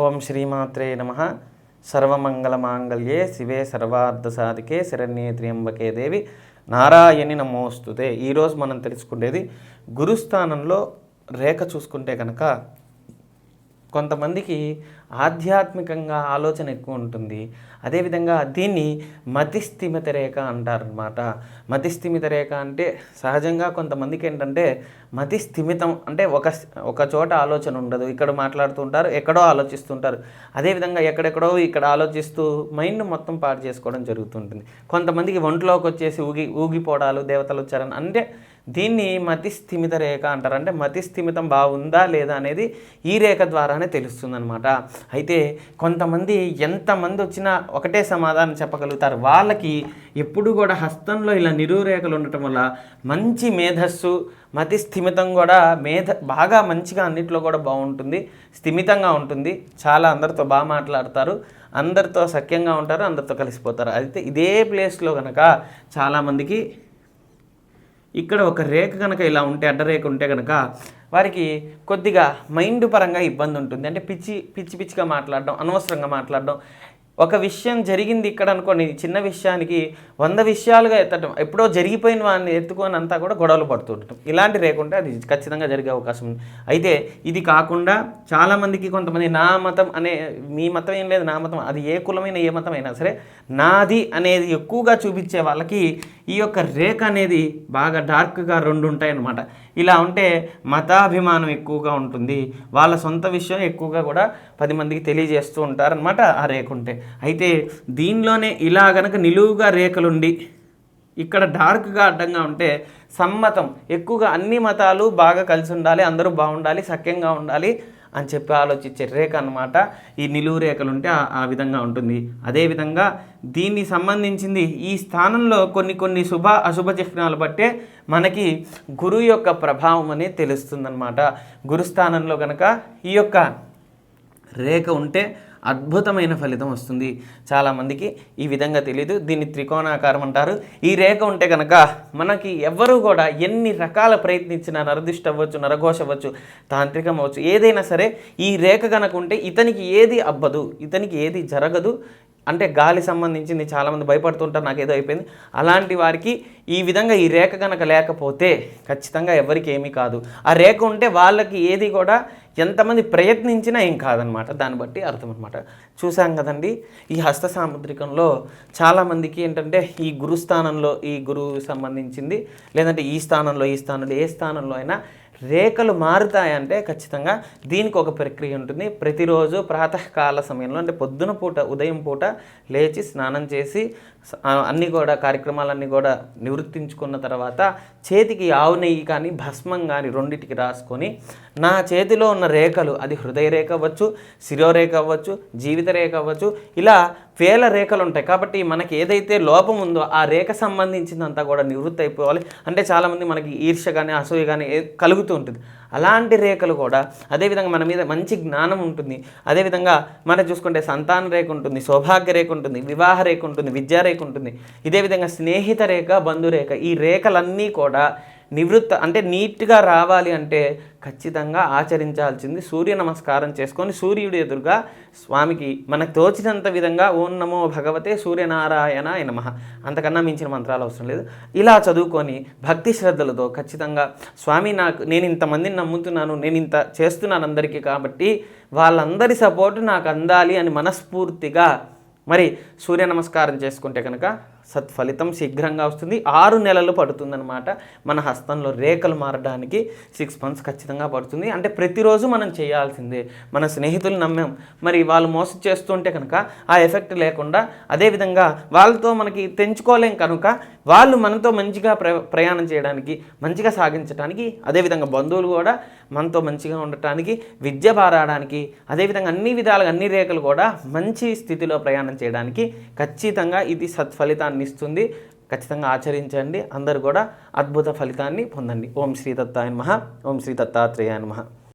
ఓం శ్రీమాత్రే నమ. సర్వమంగళమాంగళ్యే శివే సర్వార్థసాధికే శరణ్యే త్ర్యంబకే దేవి. నారాయణి నమోస్తుతే. ఈరోజు మనం తెలుసుకునేది గురుస్థానంలో రేఖ చూసుకుంటే కనుక కొంతమందికి ఆధ్యాత్మికంగా ఆలోచన ఎక్కువ ఉంటుంది. అదేవిధంగా దీన్ని మతిస్థిమిత రేఖ అంటారనమాట మతిస్థిమిత రేఖ అంటే సహజంగా కొంతమందికి ఏంటంటే మతి స్థిమితం అంటే ఒక ఒక చోట ఆలోచన ఉండదు. ఇక్కడ మాట్లాడుతుంటారు ఎక్కడో ఆలోచిస్తుంటారు. అదేవిధంగా ఎక్కడెక్కడో ఇక్కడ ఆలోచిస్తూ మైండ్ మొత్తం పాడు చేసుకోవడం జరుగుతుంటుంది. కొంతమందికి ఒంట్లోకి వచ్చేసి ఊగి ఊగిపోవడాలు దేవతలు వచ్చారని అంటే దీన్ని మతి స్థిమిత రేఖ అంటారు. అంటే మతి స్థిమితం బాగుందా లేదా అనేది ఈ రేఖ ద్వారానే తెలుస్తుందనమాట అయితే కొంతమంది ఎంతమంది వచ్చినా ఒకటే సమాధానం చెప్పగలుగుతారు. వాళ్ళకి ఎప్పుడు కూడా హస్తంలో ఇలా నిరువు రేఖలు ఉండటం వల్ల మంచి మేధస్సు మతి స్థిమితం కూడా మేధ బాగా మంచిగా అన్నిట్లో కూడా బాగుంటుంది. స్థిమితంగా ఉంటుంది. చాలా అందరితో బాగా మాట్లాడతారు. అందరితో సఖ్యంగా ఉంటారు. అందరితో కలిసిపోతారు. అయితే ఇదే ప్లేస్లో కనుక చాలామందికి ఇక్కడ ఒక రేఖ కనుక ఇలా ఉంటే అడ్డరేఖ ఉంటే కనుక వారికి కొద్దిగా మైండ్ పరంగా ఇబ్బంది ఉంటుంది. అంటే పిచ్చి పిచ్చి పిచ్చిగా మాట్లాడడం అనవసరంగా మాట్లాడడం ఒక విషయం జరిగింది ఇక్కడ అనుకోండి చిన్న విషయానికి వంద విషయాలుగా ఎత్తటం ఎప్పుడో జరిగిపోయిన వాడిని ఎత్తుకొని అంతా కూడా గొడవలు పడుతుంటాం ఇలాంటి రేకుంటే అది ఖచ్చితంగా జరిగే అవకాశం ఉంది. అయితే ఇది కాకుండా చాలామందికి కొంతమంది నా మతం అనే మీ మతం ఏం లేదు నా మతం అది ఏ కులమైన ఏ మతం అయినా సరే నాది అనేది ఎక్కువగా చూపించే వాళ్ళకి ఈ యొక్క రేఖ అనేది బాగా డార్క్గా రెండు ఉంటాయి అన్నమాట ఇలా ఉంటే మతాభిమానం ఎక్కువగా ఉంటుంది. వాళ్ళ సొంత విషయం ఎక్కువగా కూడా పది మందికి తెలియజేస్తూ ఉంటారనమాట ఆ రేఖ ఉంటే. అయితే దీనిలోనే ఇలా గనక నిలువుగా రేఖలుండి ఇక్కడ డార్క్గా అడ్డంగా ఉంటే సమ్మతం. ఎక్కువగా అన్ని మతాలు బాగా కలిసి ఉండాలి అందరూ బాగుండాలి సఖ్యంగా ఉండాలి అని చెప్పి ఆలోచించే రేఖ అనమాట ఈ నిలువు రేఖలు ఉంటే ఆ- విధంగా ఉంటుంది. అదేవిధంగా దీన్ని సంబంధించింది ఈ స్థానంలో కొన్ని కొన్ని శుభ అశుభ చిహ్నాలు బట్టే మనకి గురువు యొక్క ప్రభావం అనేది తెలుస్తుందన్నమాట. గురుస్థానంలో కనుక ఈ యొక్క రేఖ ఉంటే అద్భుతమైన ఫలితం వస్తుంది. చాలామందికి ఈ విధంగా తెలియదు దీన్ని త్రికోణాకారం అంటారు. ఈ రేఖ ఉంటే కనుక మనకి ఎవ్వరూ కూడా ఎన్ని రకాల ప్రయత్నించినా నరదిష్ట అవ్వచ్చు నరఘోష అవ్వచ్చు తాంత్రికం అవ్వచ్చు ఏదైనా సరే ఈ రేఖ కనుక ఉంటే ఇతనికి ఏది అవ్వదు ఇతనికి ఏది జరగదు. అంటే గాలి సంబంధించింది చాలామంది భయపడుతుంటారు నాకు ఏదో అయిపోయింది. అలాంటి వారికి ఈ విధంగా ఈ రేఖ కనుక లేకపోతే ఖచ్చితంగా ఎవరికి ఏమీ కాదు. ఆ రేఖ ఉంటే వాళ్ళకి ఏది కూడా ఎంతమంది ప్రయత్నించినా ఏం కాదనమాట. దాన్ని బట్టి అర్థం అనమాట చూసాం కదండి ఈ హస్త సాముద్రికంలో చాలామందికి ఏంటంటే ఈ గురుస్థానంలో ఈ గురువు సంబంధించింది లేదంటే ఈ స్థానంలో ఈ స్థానంలో ఏ స్థానంలో అయినా రేఖలు మారుతాయంటే ఖచ్చితంగా దీనికి ఒక ప్రక్రియ ఉంటుంది. ప్రతిరోజు ప్రాతకాల సమయంలో అంటే పొద్దున పూట ఉదయం పూట లేచి స్నానం చేసి అన్ని కూడా కార్యక్రమాలన్నీ కూడా నివృత్తించుకున్న తర్వాత చేతికి ఆవు నెయ్యి కానీ భస్మం కానీ రెండింటికి రాసుకొని నా చేతిలో ఉన్న రేఖలు అది హృదయ రేఖ అవ్వచ్చు శిరోరేఖ అవ్వచ్చు జీవిత రేఖ అవ్వచ్చు ఇలా వేల రేఖలు ఉంటాయి. కాబట్టి మనకి ఏదైతే లోపం ఉందో ఆ రేఖ సంబంధించిందంతా కూడా నివృత్తి అయిపోవాలి. అంటే చాలామంది మనకి ఈర్ష కానీ అసూయ కానీ కలుగుతూ ఉంటుంది. అలాంటి రేఖలు కూడా అదేవిధంగా మన మీద మంచి జ్ఞానం ఉంటుంది. అదేవిధంగా మనం చూసుకుంటే సంతాన రేఖ ఉంటుంది సౌభాగ్య రేఖ ఉంటుంది వివాహ రేఖ ఉంటుంది విద్యా రేఖ ఉంటుంది. ఇదే విధంగా స్నేహిత రేఖ బంధురేఖ ఈ రేఖలన్నీ కూడా నివృత్త అంటే నీట్గా రావాలి అంటే ఖచ్చితంగా ఆచరించాల్సింది సూర్య నమస్కారం చేసుకొని సూర్యుడు ఎదురుగా స్వామికి మనకు తోచినంత విధంగా ఓం నమో భగవతే సూర్యనారాయణ నమ. అంతకన్నా మించిన మంత్రాలు అవసరం లేదు. ఇలా చదువుకొని భక్తి శ్రద్ధలతో ఖచ్చితంగా స్వామి నాకు నేను ఇంతమందిని నమ్ముతున్నాను నేను ఇంత చేస్తున్నాను అందరికీ కాబట్టి వాళ్ళందరి సపోర్టు నాకు అందాలి అని మనస్ఫూర్తిగా మరి సూర్య నమస్కారం చేసుకుంటే కనుక సత్ఫలితం శీఘ్రంగా వస్తుంది. ఆరు నెలలు పడుతుందన్నమాట. మన హస్తంలో రేఖలు మారడానికి సిక్స్ మంత్స్ ఖచ్చితంగా పడుతుంది. అంటే ప్రతిరోజు మనం చేయాల్సిందే. మన స్నేహితులు నమ్మాం. మరి వాళ్ళు మోసం చేస్తుంటే కనుక ఆ ఎఫెక్ట్ లేకుండా అదేవిధంగా వాళ్ళతో మనకి తెంచుకోలేం కనుక వాళ్ళు మనతో మంచిగా ప్ర ప్రయాణం చేయడానికి మంచిగా సాగించడానికి అదేవిధంగా బంధువులు కూడా మనతో మంచిగా ఉండటానికి విద్య బారాడానికి అదేవిధంగా అన్ని విధాలుగా అన్ని రేఖలు కూడా మంచి స్థితిలో ప్రయాణం చేయడానికి ఖచ్చితంగా ఇది సత్ఫలితాన్ని ఇస్తుంది ఖచ్చితంగా ఆచరించండి. అందరు కూడా అద్భుత ఫలితాన్ని పొందండి. ఓం శ్రీ దత్తాయ ఓం శ్రీ దత్తాత్రేయాయ నమః.